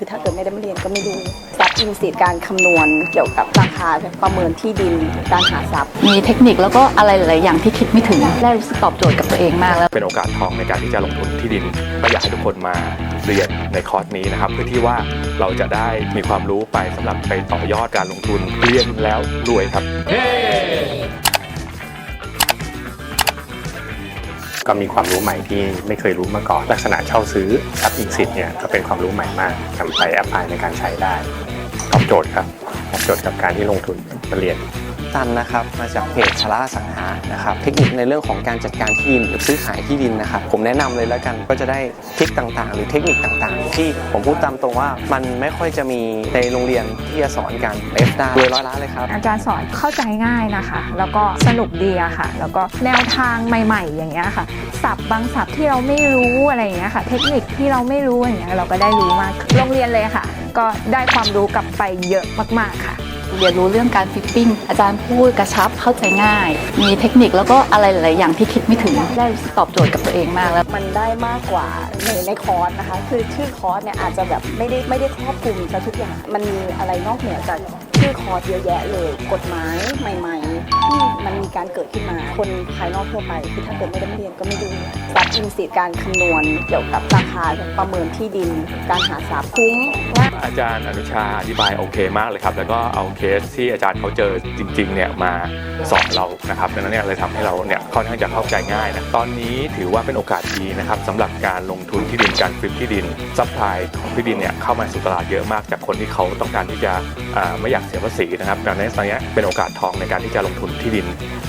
คือถ้าเกิดไม่ได้มาเรียนก็ไม่รู้ทรัพย์อินสิตการคำนวณเกี่ยวกับราคาประเมินที่ดินการหาทรัพย์ มีเทคนิคแล้วก็อะไรหลาย ๆ อย่างที่คิดไม่ถึงได้รู้สึกตอบโจทย์กับตัวเองมากแล้ว เป็นโอกาสทองในการที่จะลงทุนที่ดินก็อยากให้ทุกคนมาเรียนในคอร์สนี้นะครับ เพื่อที่ว่าเราจะได้มีความรู้ไปสำหรับไปต่อยอดการลงทุนเรียนแล้วรวยครับ ก็มีความรู้ใหม่ที่ไม่เคยรู้มาก่อน ลักษณะเช่าซื้อทรัพย์อินสิทธิ์เนี่ยก็เป็นความรู้ใหม่มากนำไปแอพพลายในการใช้ได้ตอบโจทย์ครับ จทย์กับการที่ลงทุนมาเรียนตันนะครับมาจากเพจชลาสังหานะครับเทคนิคในเรื่องของการจัดการที่ดินหรือซื้อขายที่ดินนะครับผมแนะนำเลยแล้วกันก็จะได้ทริคต่างๆ หรือเทคนิคต่างๆ ที่ผมพูดตามตรงว่ามันไม่ค่อยจะมีในโรงเรียนที่จะสอนกันเอฟได้รวยร้อยล้านเลยครับอาจารย์สอนเข้าใจง่ายนะคะ แล้วก็สนุกดีอะค่ะ แล้วก็แนวทางใหม่ ๆ อย่างเงี้ยค่ะศัพท์บางศัพท์ที่เราไม่รู้อะไรอย่างเงี้ยค่ะ เทคนิคที่เราไม่รู้อย่างเงี้ยเราก็ได้รู้มากขึ้นโรงเรียนเลยค่ะ ก็ได้ความรู้กลับไปเยอะมาก ๆ ค่ะ เรียนรู้เรื่องการฟิตติ้ง อาจารย์พูดกระชับเข้าใจง่าย มีเทคนิคแล้วก็อะไรหลายๆอย่างที่คิดไม่ถึง ได้รู้สึกตอบโจทย์กับตัวเองมากแล้ว มันได้มากกว่าในในคอร์สนะคะ คือชื่อคอร์สเนี่ยอาจจะแบบไม่ได้ไม่ได้ครอบคลุมซะทุกอย่าง มันมีอะไรนอกเหนือจากชื่อคอร์สเยอะแยะเลย กฎหมายใหม่ๆที่มันมีการเกิดขึ้นมาคนภายนอกทั่วไปคือถ้าเกิดไม่ได้มาเรียนก็ไม่รู้ทรัพย์อินสิตการคำนวณเกี่ยวกับราคาประเมินที่ดิน การหาทรัพย์คุ้มอาจารย์อนุชาอธิบายโอเคมากเลยครับ แล้วก็เอาเคสที่อาจารย์เขาเจอจริงๆเนี่ยมาสอนเรานะครับดังนั้นเนี่ยเลยทำให้เราเนี่ยค่อนข้างจะเข้าใจง่ายนะตอนนี้ถือว่าเป็นโอกาสดีนะครับสำหรับการลงทุนที่ดินการฟลิปที่ดินซัพพลายของที่ดินเนี่ยเข้ามาสู่ตลาดเยอะมากจากคนที่เขาต้องการที่จะไม่อยากเสียภาษีนะครับดังนั้นตอนนี้เป็นโอกาสทองในการที่จะลงทุนที่ดิน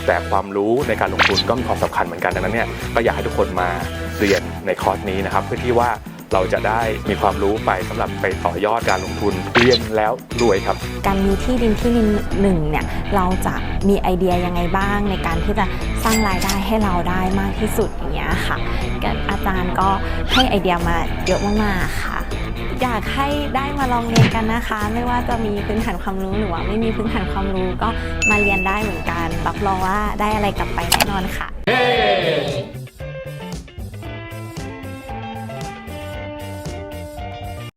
แต่ความรู้ในการลงทุนก็มีความสำคัญเหมือนกันดังนั้นเนี่ยก็อยากให้ทุกคนมาเรียนในคอร์สนี้นะครับ เพื่อที่ว่าเราจะได้มีความรู้ไปสำหรับไปต่อยอดการลงทุนเรียนแล้วรวยครับ การมีที่ดินที่ดินหนึ่งเนี่ยเราจะมีไอเดียยังไงบ้าง ในการที่จะสร้างรายได้ให้เราได้มากที่สุดอย่างเงี้ยค่ะอาจารย์ก็ให้ไอเดียมาเยอะมากๆค่ะ อยากให้ได้มาลองเรียนกันนะคะ ไม่ว่าจะมีพื้นฐานความรู้หรือว่าไม่มีพื้นฐานความรู้ก็มาเรียนได้เหมือนกัน รับรองว่าได้อะไรกลับไปแน่นอนค่ะ